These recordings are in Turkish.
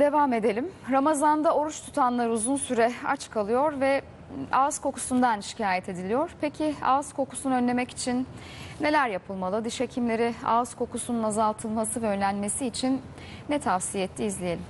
Devam edelim. Ramazanda oruç tutanlar uzun süre aç kalıyor ve ağız kokusundan şikayet ediliyor. Peki ağız kokusunu önlemek için neler yapılmalı? Diş hekimleri ağız kokusunun azaltılması ve önlenmesi için ne tavsiye etti izleyelim.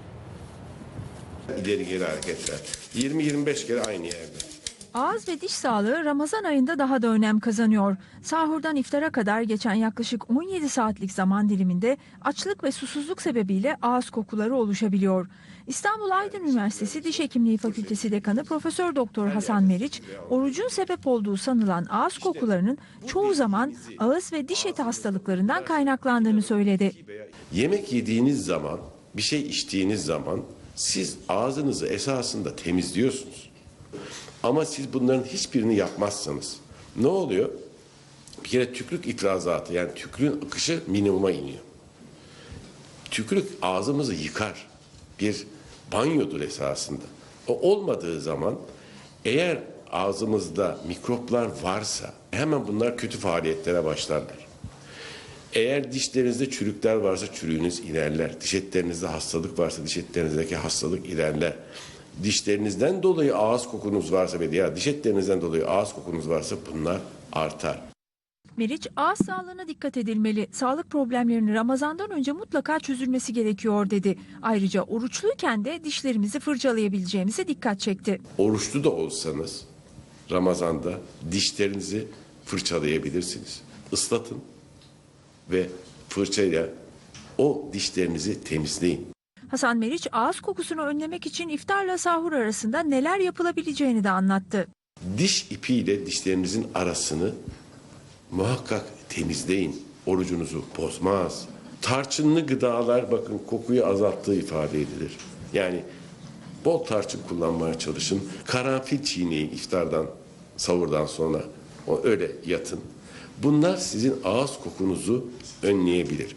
İleri geri hareketler. 20-25 kere aynı yerde. Ağız ve diş sağlığı Ramazan ayında daha da önem kazanıyor. Sahurdan iftara kadar geçen yaklaşık 17 saatlik zaman diliminde açlık ve susuzluk sebebiyle ağız kokuları oluşabiliyor. İstanbul Aydın Üniversitesi Diş Hekimliği Fakültesi Dekanı Profesör Doktor Hasan Meriç, orucun sebep olduğu sanılan ağız kokularının çoğu zaman ağız ve diş eti hastalıklarından kaynaklandığını söyledi. Yemek yediğiniz zaman, bir şey içtiğiniz zaman siz ağzınızı esasında temizliyorsunuz. Ama siz bunların hiçbirini yapmazsanız ne oluyor? Bir kere tükrük ifrazatı yani tükrüğün akışı minimuma iniyor. Tükrük ağzımızı yıkar. Bir banyodur esasında. O olmadığı zaman eğer ağzımızda mikroplar varsa hemen bunlar kötü faaliyetlere başlarlar. Eğer dişlerinizde çürükler varsa çürüğünüz ilerler. Diş etlerinizde hastalık varsa diş etlerinizdeki hastalık ilerler. Dişlerinizden dolayı ağız kokunuz varsa ve diğer diş etlerinizden dolayı ağız kokunuz varsa bunlar artar. Meriç, ağız sağlığına dikkat edilmeli. Sağlık problemlerinin Ramazan'dan önce mutlaka çözülmesi gerekiyor dedi. Ayrıca oruçluyken de dişlerimizi fırçalayabileceğimize dikkat çekti. Oruçlu da olsanız Ramazan'da dişlerinizi fırçalayabilirsiniz. Islatın ve fırçayla o dişlerinizi temizleyin. Hasan Meriç, ağız kokusunu önlemek için iftarla sahur arasında neler yapılabileceğini de anlattı. Diş ipiyle dişlerinizin arasını muhakkak temizleyin. Orucunuzu bozmaz. Tarçınlı gıdalar bakın kokuyu azalttığı ifade edilir. Yani bol tarçın kullanmaya çalışın. Karanfil çiğneyin iftardan, savurdan sonra. O öyle yatın. Bunlar sizin ağız kokunuzu önleyebilir.